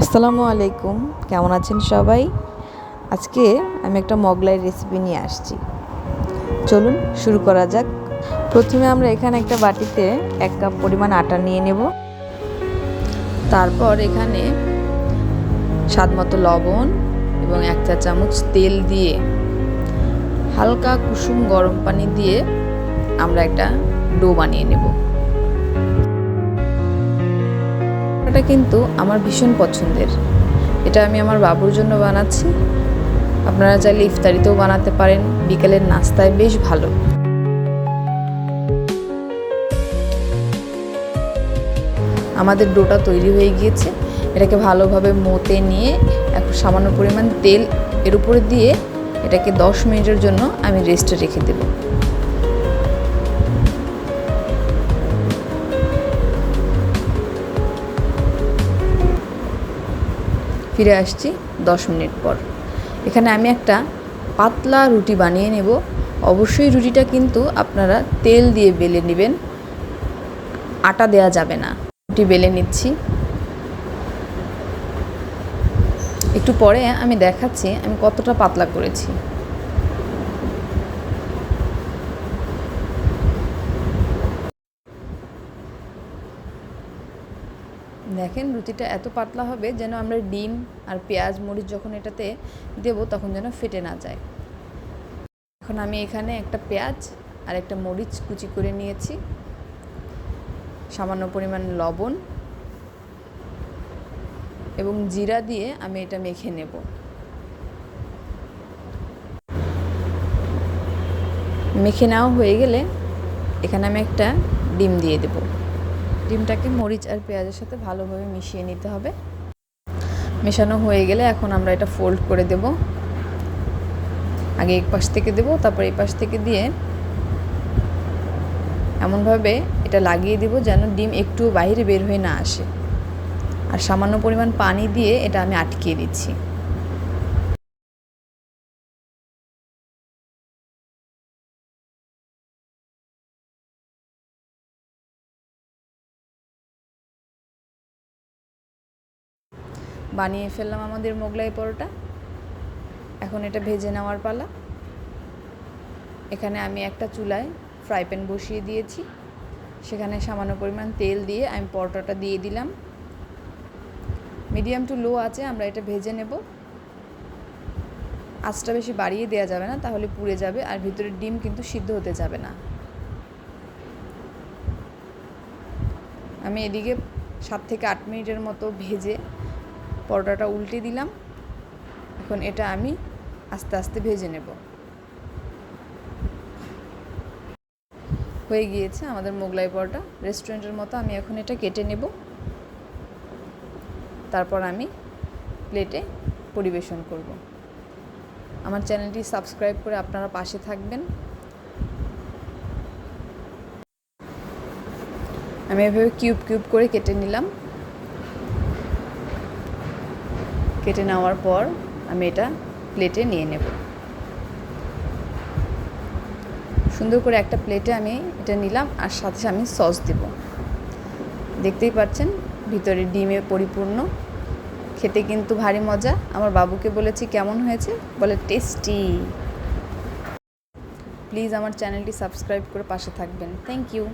আসসালামু আলাইকুম। কেমন আছেন সবাই? আজকে আমি একটা মগলাই রেসিপি নিয়ে আসছি। চলুন শুরু করা যাক। প্রথমে আমরা এখানে একটা বাটিতে এক কাপ পরিমাণ আটা নিয়ে নেব। তারপর এখানে স্বাদ মতো লবণ এবং এক চা চামচ তেল দিয়ে হালকা কুসুম গরম পানি দিয়ে আমরা একটা ডো বানিয়ে নেব। এটা কিন্তু আমার ভীষণ পছন্দের। এটা আমি আমার বাবুর জন্য বানাচ্ছি। আপনারা চাইলে ইফতারিতেও বানাতে পারেন। বিকেলের নাস্তায় বেশ ভালো। আমাদের ডোটা তৈরি হয়ে গিয়েছে। এটাকে ভালোভাবে মতে নিয়ে এখন সামান্য পরিমাণ তেল এর উপরে দিয়ে এটাকে দশ মিনিটের জন্য আমি রেস্টে রেখে দেবো। ফিরে আসছি দশ মিনিট পর। এখানে আমি একটা পাতলা রুটি বানিয়ে নেব। অবশ্যই রুটিটা কিন্তু আপনারা তেল দিয়ে বেলে নেবেন। আটা দেয়া যাবে না। রুটি বেলে নিচ্ছি। একটু পরে আমি দেখাচ্ছি আমি কতটা পাতলা করেছি। দেখেন রুটিটা এত পাতলা হবে যেন আমরা ডিম আর পেঁয়াজ, মরিচ যখন এটাতে দেব তখন যেন ফেটে না যায়। এখন আমি এখানে একটা পেঁয়াজ আর একটা মরিচ কুচি করে নিয়েছি। সামান্য পরিমাণ লবণ এবং জিরা দিয়ে আমি এটা মেখে নেব। মেখে নেওয়া হয়ে গেলে এখানে আমি একটা ডিম দিয়ে দেবো। ডিমটাকে মরিচ আর পেঁয়াজের সাথে ভালোভাবে মিশিয়ে নিতে হবে। মেশানো হয়ে গেলে এখন আমরা এটা ফোল্ড করে দেব। আগে এক পাশ থেকে দেব, তারপর এই পাশ থেকে দিয়ে এমনভাবে এটা লাগিয়ে দেব যেন ডিম একটু বাইরে বের হয়ে না আসে। আর সামান্য পরিমাণ পানি দিয়ে এটা আমি আটকিয়ে দিচ্ছি। বানিয়ে ফেললাম আমাদের মোগলাই পরোটা। এখন এটা ভেজে নেওয়ার পালা। এখানে আমি একটা চুলায় ফ্রাই প্যান বসিয়ে দিয়েছি। সেখানে সামান্য পরিমাণ তেল দিয়ে আমি পরোটাটা দিয়ে দিলাম। মিডিয়াম টু লো আছে, আমরা এটা ভেজে নেব। আঁচটা বেশি বাড়িয়ে দেওয়া যাবে না, তাহলে পুড়ে যাবে আর ভিতরের ডিম কিন্তু সিদ্ধ হতে যাবে না। আমি এদিকে সাত থেকে আট মিনিটের মতো ভেজে পরোটাটা উল্টে দিলাম। এখন এটা আমি আস্তে আস্তে ভেজে নেব। হয়ে গিয়েছে আমাদের মোগলাই পরোটা। রেস্টুরেন্টের মতো আমি এখন এটা কেটে নেব। তারপর আমি প্লেটে পরিবেশন করব। আমার চ্যানেলটি সাবস্ক্রাইব করে আপনারা পাশে থাকবেন। আমি এভাবে কিউব কিউব করে কেটে নিলাম। কেটে নেওয়ার পর আমি এটা প্লেটে নিয়ে নেব। সুন্দর করে একটা প্লেটে আমি এটা নিলাম আর সাথে আমি সস দেব। দেখতেই পাচ্ছেন, ভিতরে ডিমে পরিপূর্ণ। খেতে কিন্তু ভারী মজা। আমার বাবুকে বলেছি কেমন হয়েছে? বলে, টেস্টি। প্লিজ আমার চ্যানেলটি সাবস্ক্রাইব করে পাশে থাকবেন। Thank you